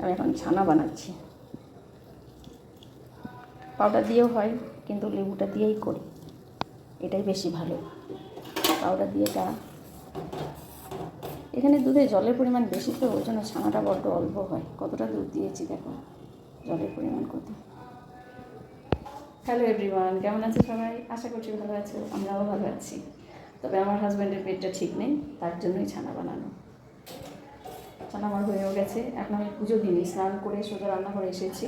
আমি এখন ছানা বানাচ্ছি। পাউডার দিয়েও হয়, কিন্তু লেবুটা দিয়েই করি। এটাই বেশি ভালো। পাউডার দিয়ে এটা এখানে দুধে জলের পরিমাণ বেশি তো, ওই জন্য ছানাটা বড্ড অল্প হয়। কতটা দুধ দিয়েছি দেখো, জলের পরিমাণ কত। হ্যালো এভরিওয়ান কেমন আছে সবাই? আশা করছি ভালো আছো, আমরাও ভালো আছি। তবে আমার হাজব্যান্ডের পেটটা ঠিক নেই, তার জন্যই ছানা বানানো। ছানা আমার হয়েও গেছে। এখন আমি পুজো দিইনি, স্নান করে সোজা রান্না করে এসেছি।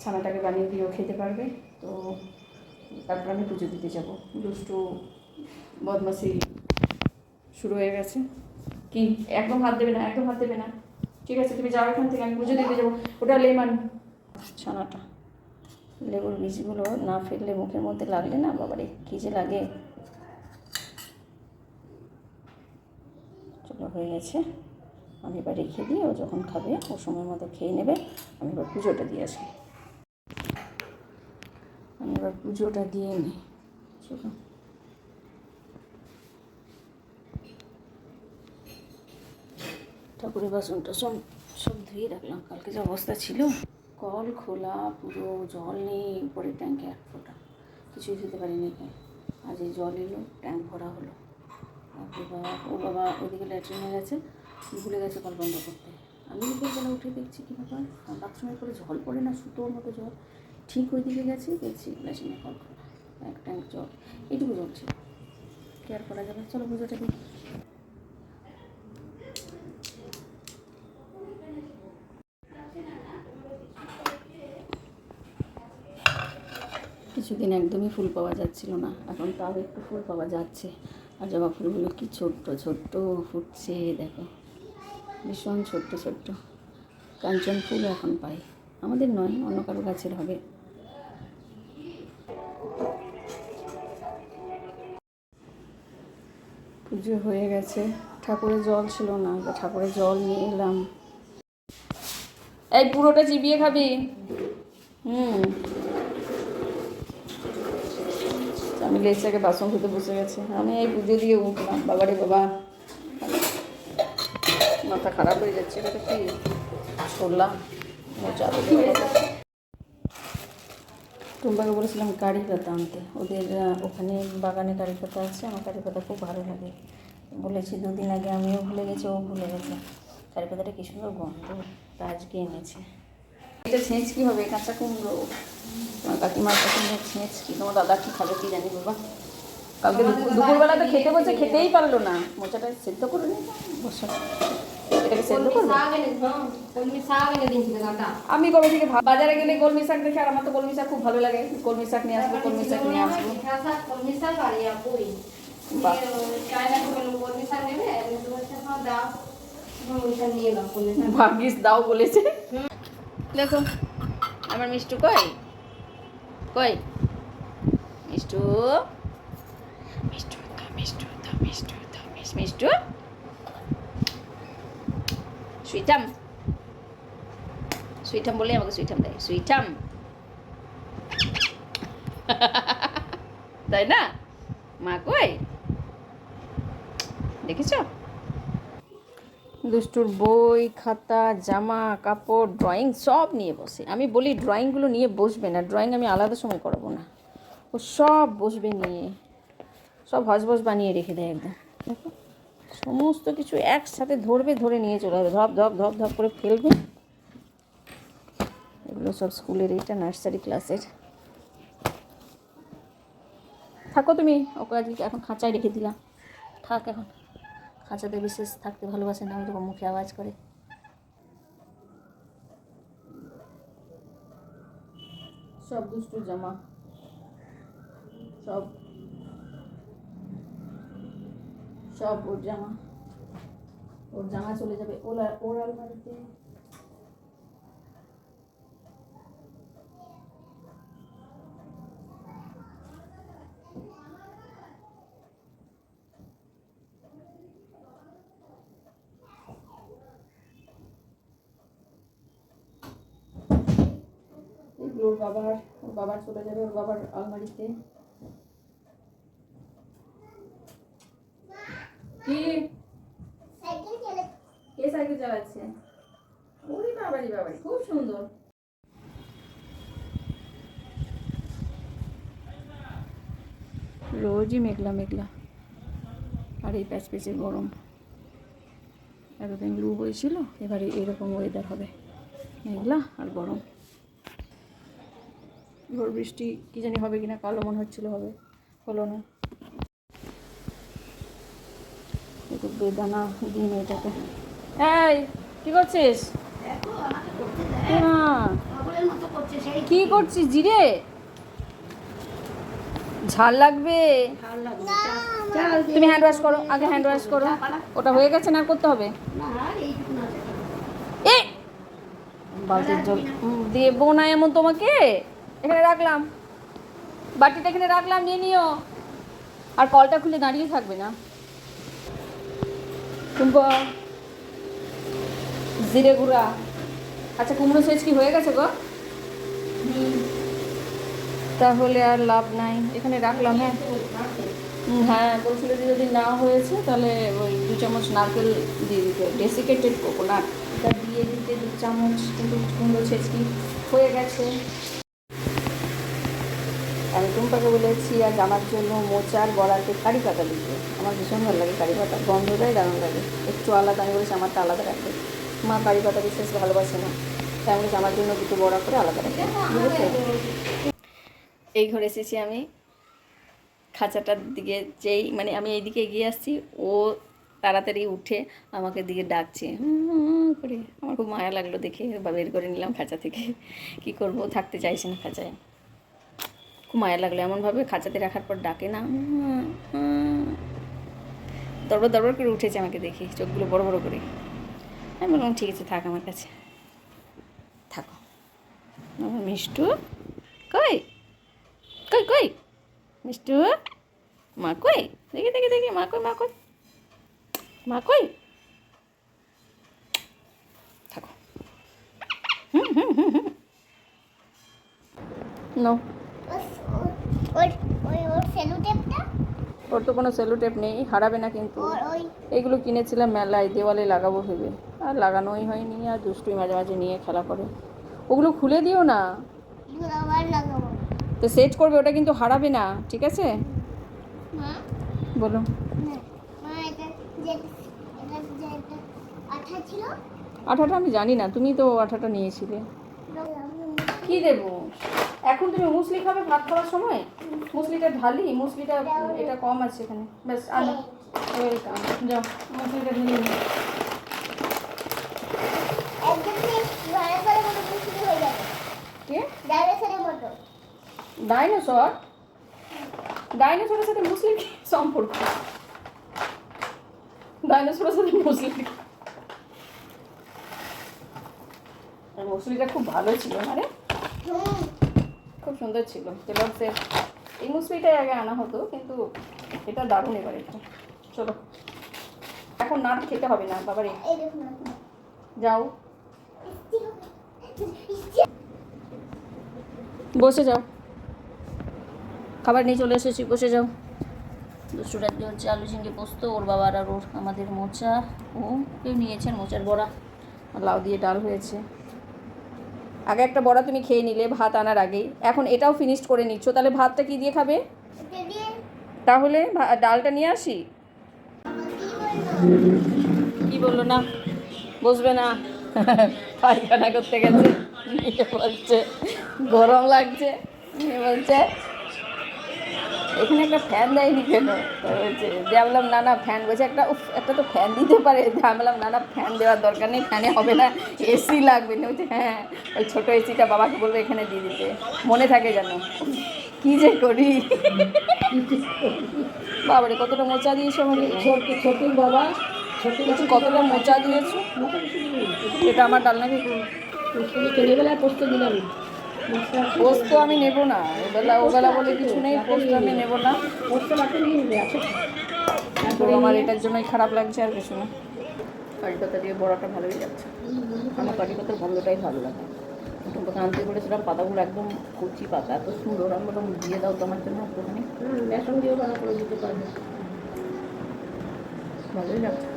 ছানাটাকে বানিয়ে দিয়েও খেতে পারবে। তো তারপর আমি পুজো দিতে যাব। দুষ্টু বদমাসি শুরু হয়ে গেছে। কি? একদম হাত দেবে না, একদম হাত দেবে না। ঠিক আছে, তুমি যাও এখান থেকে, আমি পুজো দিতে যাব। ওটা লেমন। ছানাটা। লেবুর বীজগুলো না ফেললে মুখের মধ্যে লাগলে না? বাবারে, কী যে লাগে। চলো, হয়ে গেছে। আমি এবার রেখে দিই ও যখন খাবে, ও সময় মতো খেয়ে নেবে, আমি এবার পুজোটা দিয়ে আসি। আমি এবার পুজোটা দিয়ে নিই চলো। ঠাকুরের বাসনটা সব সব ধুয়ে রাখলাম। কালকে যে অবস্থা ছিল, কল খোলা, পুরো জল নেই, উপরে ট্যাঙ্কে এক ফোঁটা। কিছুই দিতে পারিনি। আজ এই জল এলো ট্যাঙ্ক ভরা হলো। বাবা, ও বাবা ওইদিকে ল্যাট্রিনে গেছে। ভুলে গেছে কল বন্ধ করতে। আমি বিকেলবেলা উঠে দেখছি কী ব্যাপার? বাথরুমের করে জল পড়ে না, সুতোর মতো জল ঠিক ওই দিকে গেছি, দেখছি ল্যাট্রিনে কল এক ট্যাঙ্ক জল এইটুকু জল ছিল কেয়ার করা যাবে? চলো পুজোটা দিই কিছুদিন একদমই ফুল পাওয়া যাচ্ছিল না। এখন তাও একটু ফুল পাওয়া যাচ্ছে। আর জবা ফুলগুলো কি ছোট্ট ছোট্ট ফুটছে, দেখো। ভীষণ ছোট্ট ছোট্ট। কাঞ্চন ফুল এখন পাই। আমাদের নয়, অন্য কারও গাছের হবে। পুজো হয়ে গেছে। ঠাকুরের জল ছিল না ঠাকুরের জল নিয়ে এলাম। এই পুরোটা চিবিয়ে খাবি? হুম। আমি লেচাকে বাসন ধুতে বসে গেছে। আমি এই পুজো দিয়ে উঠলাম। বাবারে বাবা। মাথা খারাপ হয়ে যাচ্ছে এটা কি ছোলা মোচা টুম্বাকে বলেছিলাম কারি পাতা আনতে। ওদের ওখানে বাগানে কারি পাতা আছে আমার কারি পাতা খুব ভালো লাগে। বলেছি দুদিন আগে আমিও ভুলে গেছি ও ভুলে গেছে। কারি পাতাটা কি সুন্দর গন্ধ তা আজকে এনেছে। এটা ছেঁচ কি হবে কাঁচা কুমড়ো। তোমার কাকিমার পছন্দের ছেঁচ কি তোমার দাদা কী খাবে কি জানি বাবা। কালকে দুপুরবেলা তো খেতে বলছে খেতেই পারল না। মোচাটা সেদ্ধ করে নি। বসো। এটাকে সেদ্ধ করবে? আমি কবে থেকে বাজারে গেলে কলমি শাক দেখে আর আমার তো কলমি শাক খুব ভালো লাগে। কলমি শাক নিয়ে আসব কলমি শাক নিয়ে আসব। ভাগ্যিস দাও বলেছে। দেখো আমার মিষ্টু কই? কই? মিষ্টু? মিষ্টু মিষ্টু মিষ্টু মিষ্টু? সুইটাম সুইটাম বলে আমাকে সুইটাম দেয় সুইটাম তাই না মা কই দেখেছ দুষ্টুর বই, খাতা, জামা, কাপড় ড্রয়িং সব নিয়ে বসে। আমি বলি ড্রয়িংগুলো নিয়ে বসবে না ড্রয়িং আমি আলাদা সময় করাবো না। ও সব বসবে নিয়ে। সব হজবস বানিয়ে রেখে দেয় একদম। দেখো। সমস্ত কিছু একসাথে ধরবে, ধরে নিয়ে চলে যাবে ধপ ধপ ধপ ধপ করে ফেলবে। এগুলো সব স্কুলের এইটা নার্সারি ক্লাসের। থাকো তুমি, ওকে আজকে এখন খাঁচায় রেখে দিলাম। থাক এখন। খাঁচাতে বিশেষ থাকতে ভালোবাসে না, ওরকম মুখে আওয়াজ করে। সব দুষ্টু জামা। সব সব ওর জামা। ওর জামা চলে যাবে। ওলা, ওর আলমারিতে ওর বাবার ওর বাবার চলে যাবে ওর বাবার আলমারিতে। কি? কে সাইকেল চালাচ্ছে? ওরে বাবারি বাবারি খুব সুন্দর। রোজই মেঘলা মেঘলা। আর এই প্যাচ প্যাচের গরম। এতদিন লু হয়েছিল এবারে এরকম ওয়েদার হবে। মেঘলা আর গরম। ভোর বৃষ্টি কী জানি হবে কিনা কালো মনে হচ্ছিল হবে। হলো না একটু বেদানা দিন এটাকে। এই কি করছিস? হ্যাঁ কি করছিস জিরে? ঝাল লাগবে? তুমি হ্যান্ড ওয়াশ করো আগে হ্যান্ড ওয়াশ করো। ওটা হয়ে গেছে না করতে হবে? এ! বালতির জল। দেবো না এমন তোমাকে? এখানে রাখলাম। বাটিটা এখানে রাখলাম নিয়ে নিও। আর কলটা খুলে দাঁড়িয়ে থাকবে না। টুম্পা জিরে গুঁড়া। আচ্ছা কুমড়ো সেচ কি হয়ে গেছে গো? তাহলে আর লাভ নাই। এখানে রাখলাম হ্যাঁ। হ্যাঁ বলছিল যে যদি না হয়েছে তাহলে ওই দু চামচ নারকেল দিয়ে দিতে ডেসিকেটেড কোকোনাট এটা দিয়ে দিতে দু চামচ কিন্তু কুমড়ো ছেচকি হয়ে গেছে। আমি টুম্পাকে বলেছি আজ আমার জন্য মোচার গড়াতে কারি পাতা দিতে। আমার ভীষণ ভালো লাগে কারি পাতা। গন্ধটাই দারুণ লাগে। একটু আলাদা, আমি বলেছি আমারটা আলাদা রাখবে। মা কারি পাতা বিশেষ ভালোবাসে না। তাই আমি আমার জন্য দুটো বড়া করে আলাদা রাখবে। এই ঘরে এসেছি আমি। খাঁচাটার দিকে যেই মানে আমি এইদিকে এগিয়ে আসছি, ও তাড়াতাড়ি উঠে আমাকে দিকে ডাকছে। করে। আমার খুব মায়া লাগল দেখে, বা বের করে নিলাম খাঁচা থেকে। কি করব? থাকতে চাইছে না খাঁচায়। খুব মায়া লাগল। এমনভাবে খাঁচাতে রাখার পর ডাকে না। দরবার দরবার করে উঠেছে আমাকে দেখে চোখগুলো বড় বড় করে আমি বললাম ঠিক আছে থাক আমার কাছে থাকো মিষ্টু কই কই কই মিষ্টু মা কই দেখি দেখি দেখি মা কই মা কই মা কই থাকো হুম হুম হুম হুম নো ওই ওর সেলু টেপটা ওর তো কোনো সেলো টেপ নেই হারাবে না কিন্তু। এইগুলো কিনেছিলাম মেলায় দেওয়ালে লাগাবো ভেবে। আর লাগানোই হয়নি আর দুষ্টুই মাঝে মাঝে নিয়ে খেলা করে। ওগুলো খুলে দিও না। এগুলো তো সেট করবে ওটা কিন্তু হারাবে না ঠিক আছে? বলো। আঠাটা আমি জানি না তুমি তো আঠাটা নিয়েছিলে। কি দেবো? এখন তুমি মুসলি খাবে ভাত খাওয়ার সময়? মুসলিটা ঢালি মুসলিটা এটা কম আছে এখানে। ব্যাস আনো যাও মুসলিটা ঢেলে হয়ে মতো। ডাইনোসর? ডাইনোসরের সাথে মুসলিম কি সম্পর্ক? ডাইনোসরের সাথে মুসলিম মুসলিটা খুব ভালো ছিল না রে হুম। খুব সুন্দর ছিল। টেলর্সের এই মুসলিটাই আগে আনা হতো, কিন্তু এটা দারুণ এবার। এটা চলো। এখন না খেতে হবে না, বাবার। যাও। বসে যাও। খাবার নিয়ে চলে এসেছি, বসে যাও। দিয়ে হচ্ছে আলু ঝিঙ্গে পোস্ত, ওর বাবার আর ওর আমাদের মোচা। ও কেউ নিয়েছেন মোচার বড়া। লাউ দিয়ে ডাল হয়েছে। আগে একটা বড়া তুমি খেয়ে নিলে ভাত আনার আগেই। এখন এটাও ফিনিশড করে নিচ্ছ তাহলে ভাতটা কি দিয়ে খাবে? তাহলে ডালটা নিয়ে আসি? কি বলল না? বসবে না। পায়খানা করতে গেছে। বলছে গরম লাগছে। বলছে এখানে একটা ফ্যান দেয়নি কেন? দিয়ে বললাম না না ফ্যান বলছে একটা উফ একটা তো ফ্যান দিতে পারে। বললাম না না ফ্যান দেওয়ার দরকার নেই ফ্যানে হবে না এসি লাগবে। না বলছে হ্যাঁ ওই ছোটো এসিটা বাবাকে বলব এখানে দিয়ে দিতে। মনে থাকে যেন কী যে করি? বাবারে কতটা মোচা দিয়েছ আমাকে? ছোট ছোট বাবা ছোট কতটা মোচা দিয়েছ? এটা আমার ডাল নাকি ছেলেবেলায় পোস্ত দিলাম। পোস্ত আমি নেব না। এবেলা ওবেলা বলে কিছু নেই পোস্ত আমি নেব না। আমার এটার জন্যই খারাপ লাগছে আর কিছু না। কারি পাতা দিয়ে বড়াটা ভালোই লাগছে। আমার কারি পাতার গন্ধটাই ভালো লাগে। প্রথম কথা আনতে করেছিলাম পাতাগুলো একদম কচি পাতা এত সুন্দর। আমি বললাম দিয়ে দাও তো আমার জন্য একটুখানি। বেসন দিয়েও ভালো করে দিতে পারবে। ভালোই লাগছে।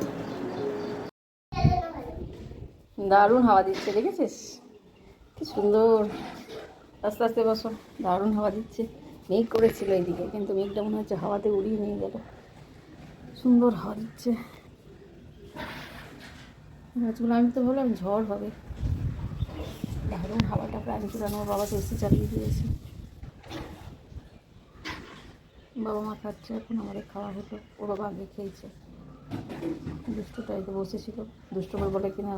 দারুণ হাওয়া দিচ্ছে দেখেছিস? কি সুন্দর। আস্তে আস্তে বসো, দারুণ হাওয়া দিচ্ছে। মেঘ করেছিল এইদিকে কিন্তু মেঘটা মনে হচ্ছে হাওয়াতে উড়িয়ে নিয়ে গেল। সুন্দর হাওয়া দিচ্ছে। গাছগুলো, আমি তো ভাবলাম ঝড় হবে। দারুণ হাওয়াটা প্রাণ চুরানো আমার বাবা তো এসি চালিয়ে দিয়েছে। বাবা মা খাচ্ছে, এখন আমাদের খাওয়া হতো ও বাবা আগে খেয়েছে। দুষ্টুটাই তো বসেছিল। দুষ্ট করে বলে কিনা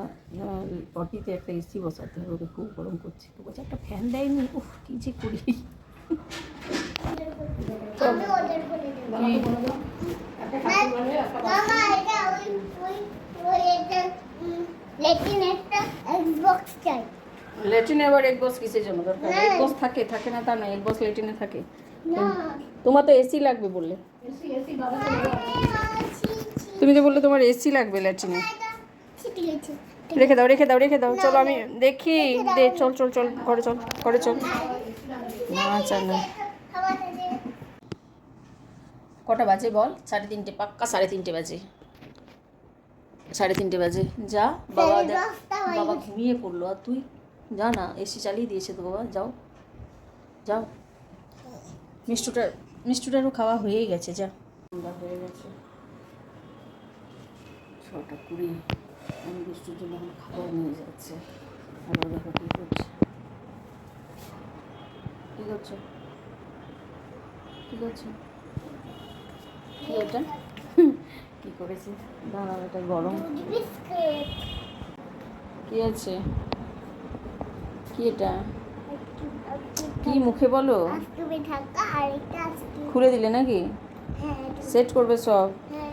পটিতে একটা এসি বসাতে হবে ওকে খুব গরম করছে। তো বলছে একটা ফ্যান দেয়নি? উফ কী যে করি? আমি ওদের বলে দেবো মামা এটা ওই ওই ওই এটা লেকিন একটা এক্সবক্স চাই লেট্রিনে আবার এক বস কিসের জন্য দরকার? এক বস থাকে থাকে না তা না এক বস লেট্রিনে থাকে। তোমার তো এসি লাগবে বললে। তুমি তো বললে তোমার এসি লাগবে ল্যাট্রিনে। আছে। রেখে দাও রেখে দাও রেখে দাও। চলো আমি দেখি দে চল চল চল ঘরে চল ঘরে চল। না চাল না। কটা বাজে বল? সাড়ে তিনটে পাক্কা সাড়ে তিনটে বাজে। সাড়ে তিনটে বাজে। যা বাবা বাবা ঘুমিয়ে পড়ল। আর তুই? যা না এসি চালিয়ে দিয়েছে তো বাবা যাও। যাও। মিষ্টুটার মিষ্টুটারও খাওয়া হয়েই গেছে যা। হয়ে গেছে। ছটা কুড়ি আমি মিষ্টুর জন্য এখন খাবার নিয়ে যাচ্ছে। ও দেখো কী করছে? কী করছ? কী করছ? কি ওটা কি করেছে? দাঁড়াও এটা গরম। কি আছে? কি এটা? কি মুখে বলো? খুলে দিলে নাকি? হ্যাঁ সেট করবে সব? হ্যাঁ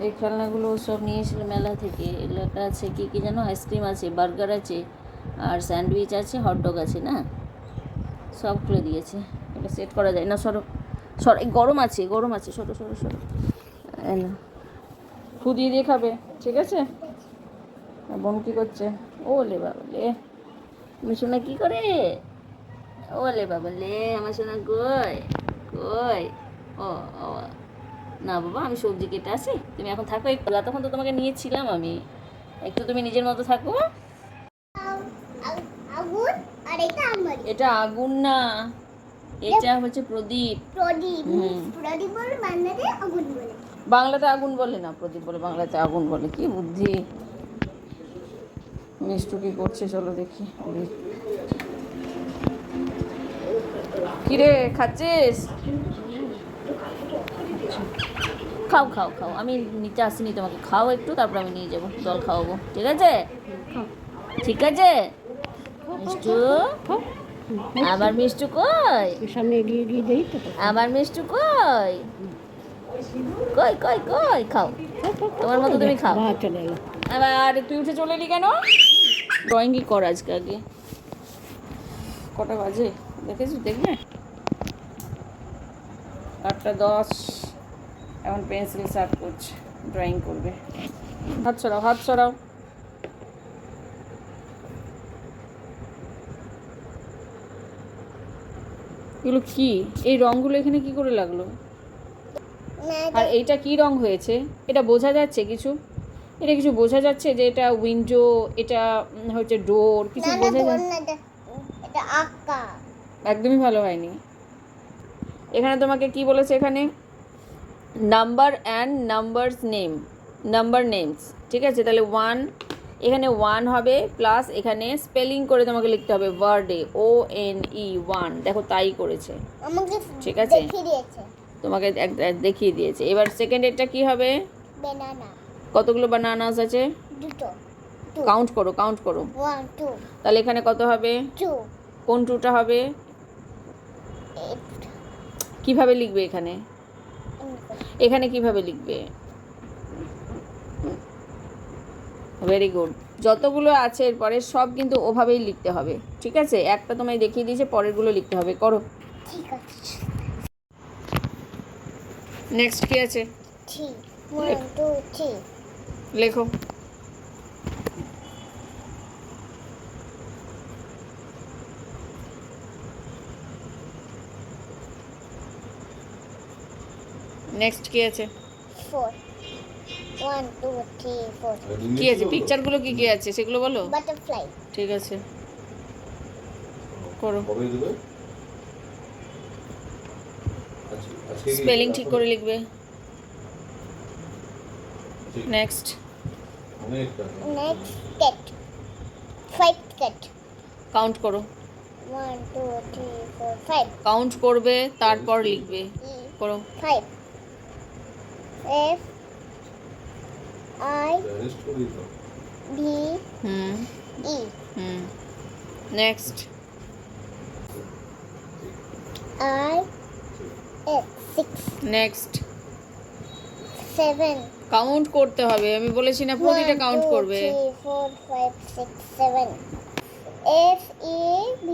এই খেলনাগুলো সব নিয়ে এসেছিল মেলা থেকে। এগুলো একটা আছে কী কী যেন? আইসক্রিম আছে, বার্গার আছে, আর স্যান্ডউইচ আছে হটডগ আছে, না? সব খুলে দিয়েছে। এটা সেট করা যায়। না, সরো, সর, এই গরম আছে গরম আছে। সরো সরো সরো। না। দিয়ে খাবে, ঠিক আছে? বোন কী করছে? ওলে বাবা লে আমার কী করে? ওলে বাবা লে আমার সোনা কই? কই? ও ও না বাবা আমি সবজি কেটে আসি তুমি এখন থাকো একটু। তখন তো তোমাকে নিয়েছিলাম আমি। একটু তুমি নিজের মতো থাকো। এটা আগুন না এটা হচ্ছে প্রদীপ। প্রদীপ প্রদীপ বলে বাংলাতে আগুন বলে। বাংলাতে আগুন বলে না প্রদীপ বলে বাংলাতে আগুন বলে। কি বুদ্ধি? মিষ্টু কি করছে চলো দেখি কিরে খাচ্ছিস? খাও খাও খাও। আমি নিতে আসিনি তোমাকে। খাও একটু তারপর আমি নিয়ে যাব। জল খাওয়াবো। ঠিক আছে? ঠিক আছে? মিষ্টু? আবার মিষ্টু কই? সামনে এগিয়ে এগিয়ে দেই তো। আবার মিষ্টু কই? কই কই কই? খাও। তোমার মতো তুমি খাও। আবার চলে এলো। আবার তুই উঠে চলে এলি কেন? ড্রয়িংই কর আজকে আগে। কটা বাজে? দেখেছিস? দেখবে? আটটা দশ। এখন পেন্সিল শার্প করছে ড্রয়িং করবে। হাত ছড়াও হাত ছড়াও এগুলো কি? এই রঙগুলো এখানে কি করে লাগল? আর এইটা কি রং হয়েছে? এটা বোঝা যাচ্ছে কিছু? এটা কিছু বোঝা যাচ্ছে যে এটা উইন্ডো এটা হচ্ছে ডোর কিছু বোঝা যাচ্ছে? এটা এটা আঁকা। একদমই ভালো হয়নি। এখানে তোমাকে কি বলেছে এখানে? Number and numbers name number names ঠিক আছে? তাহলে ওয়ান এখানে ওয়ান হবে প্লাস এখানে স্পেলিং করে তোমাকে লিখতে হবে ওয়ার্ডে ও এন ই ওয়ান দেখো তাই করেছে। ঠিক আছে। তোমাকে দেখিয়ে দিয়েছে। এবার সেকেন্ড এরটা কি হবে? কতগুলো বানানাস আছে? কাউন্ট করো কাউন্ট করো। তাহলে এখানে কত হবে? কোন টুটা হবে? কীভাবে লিখবে এখানে? এখানে কীভাবে লিখবে? ভেরি গুড যতগুলো আছে এরপরে সব কিন্তু ওভাবেই লিখতে হবে ঠিক আছে? একটা তোমায় দেখিয়ে দিয়েছে পরেরগুলো লিখতে হবে করো। ঠিক আছে। নেক্সট কি আছে? লেখো। নেক্সট কি আছে. কি আছে? পিকচারগুলো কি কি আছে? সেগুলো বলো? Butterfly. ঠিক আছে। করো। স্পেলিং ঠিক করে লিখবে। Next Next, cat. Five cat. Count করো। কাউন্ট করবে তারপর লিখবে. করো। Five. F. I. Arrest B. Hmm E. Hmm next I. F. Six. Next Seven. Count করতে হবে আমি বলেছি না প্রতিটা One, কাউন্ট two, করবে three, four, five, six, seven. F E B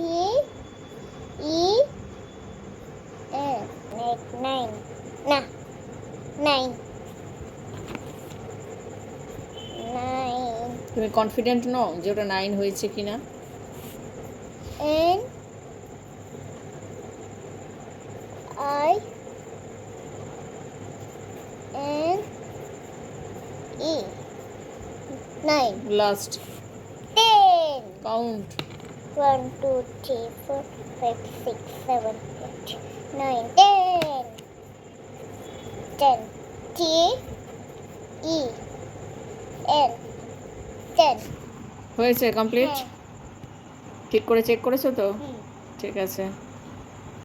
E N Next Nine. তুমি কনফিডেন্ট নও যে ওটা নাইন হয়েছে কিনা N I N E nine last ten count one two three four five six seven eight nine ten ten. T E N. Ten. হয়েছে complete হ্যাঁ। ঠিক করে চেক করেছ তো। ঠিক আছে।